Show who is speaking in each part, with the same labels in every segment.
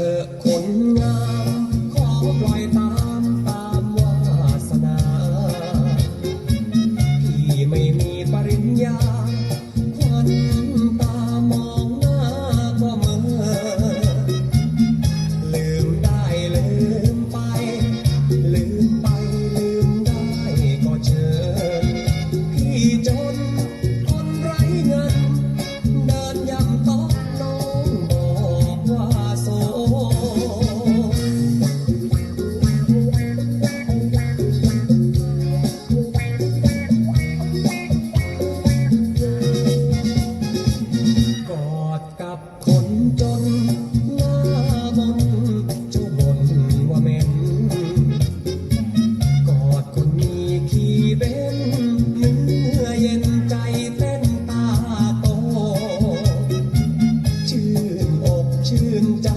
Speaker 1: เธอคนง นใจ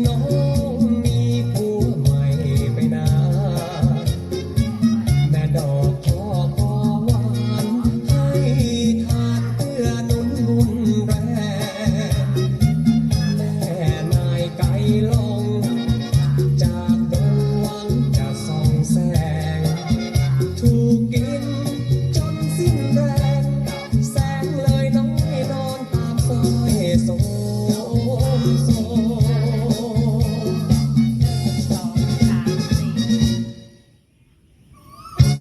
Speaker 1: No.